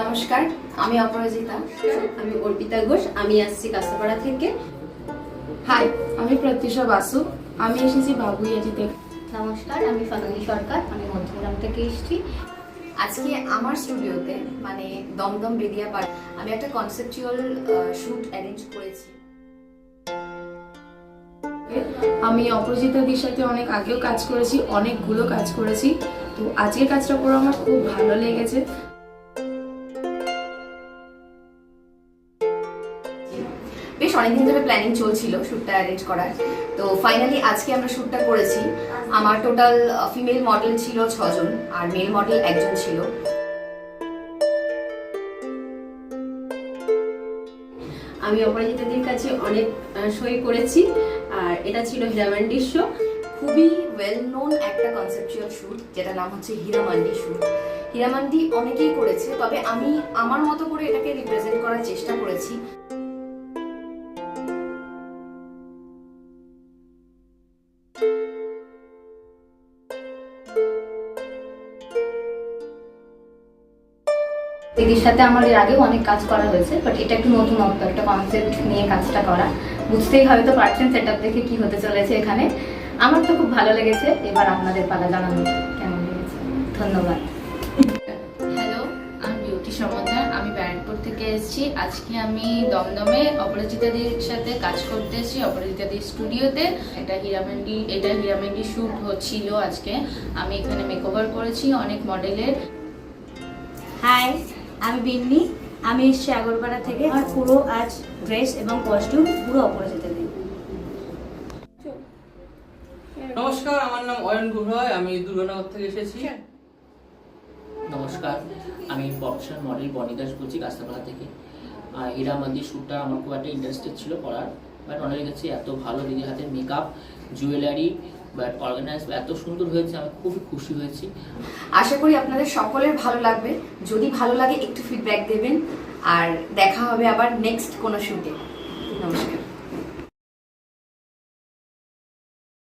নমস্কার আমি অপরাজিতা আমি অর্পিতা ঘোষ আমি আসছি কাস্তাপাড়া থেকে। হাই আমি প্রত্যুষা বাসু আমি এসেছি বাবুইয়াটি থেকে নমস্কার আমি ফাল্গুনী সরকার আমি মধ্যমগ্রাম থেকে এসেছি। আজকে আমার স্টুডিওতে মানে দমদম বেদিয়া পার্ক আমি একটা কনসেপচুয়াল শুট অ্যারেঞ্জ করেছি। আমি অপরাজিতাদির সাথে অনেক আগেও কাজ করেছি অনেকগুলো কাজ করেছি। তো আজকের কাজটা করে আমার খুব ভালো লেগেছে। বেশ অনেকদিন ধরে প্ল্যানিং চলছিল শ্যুটটা অ্যারেঞ্জ করার। তো ফাইনালি আজকে আমরা শ্যুটটা করেছি। আমার টোটাল ফিমেল মডেল ছিল ছজন, আর মেল মডেল একজন ছিল। আমি অপরাজিতাদির কাছে অনেক সই করেছি। আর এটা ছিল হীরামান্ডির শো খুবই ওয়েল নোন একটা কনসেপচুয়াল শ্যুট যেটা নাম হচ্ছে হীরামান্ডি শ্যুট হীরামান্ডি অনেকেই করেছে, তবে আমি আমার মতো করে এটাকে রিপ্রেজেন্ট করার চেষ্টা করেছি। দিদির সাথে আমার এর আগেও অনেক কাজ করা হয়েছে বাট এটা একটু নতুন নতুনত্ব একটা কনসেপ্ট নিয়ে কাজটা করা। বুঝতেই হয়তো পারছেন সেট আপ দেখে কি হতে চলেছে এখানে। আমার তো খুব ভালো লেগেছে এবার আপনাদের পালা জানানো কেমন লেগেছে। ধন্যবাদ। হ্যালো আমি বিউটি সমদ্দার আমি ব্যারাকপুর থেকে এসেছি। আজকে আমি দমদমে অপরাজিতাদির সাথে কাজ করতে এসেছি অপরাজিতাদির স্টুডিওতে। এটা হিরামেন্ডি এটা হীরামান্ডি শ্যুট হচ্ছিল আজকে। আমি এখানে মেকওভার করেছি অনেক মডেলের হাই আমি বিন্নি আমি এসেছি আগরপাড়া থেকে। আমার পুরো আজ ড্রেস এবং কস্টিউম পুরো অপরাজিত দিই নমস্কার আমার নাম অয়ন গুহরায় আমি দুর্গানগর থেকে এসেছি। নমস্কার আমি প্রফেশনাল মডেল বনি দাস বলছি কাস্তাপাড়া থেকে। আর হীরা মান্দির শ্যুটটা আমার খুব একটা ইন্টারেস্টেড ছিল করার বাট অনেক কাছে এত ভালো দিদির হাতে মেকআপ জুয়েলারি বাট অর্গানাইজ এত সুন্দর হয়েছে, আমি খুবই খুশি হয়েছি। আশা করি আপনাদের সকলের ভালো লাগবে। যদি ভালো লাগে, একটু ফিডব্যাক দেবেন। আর দেখা হবে আবার নেক্সট কোনো শুটে নমস্কার।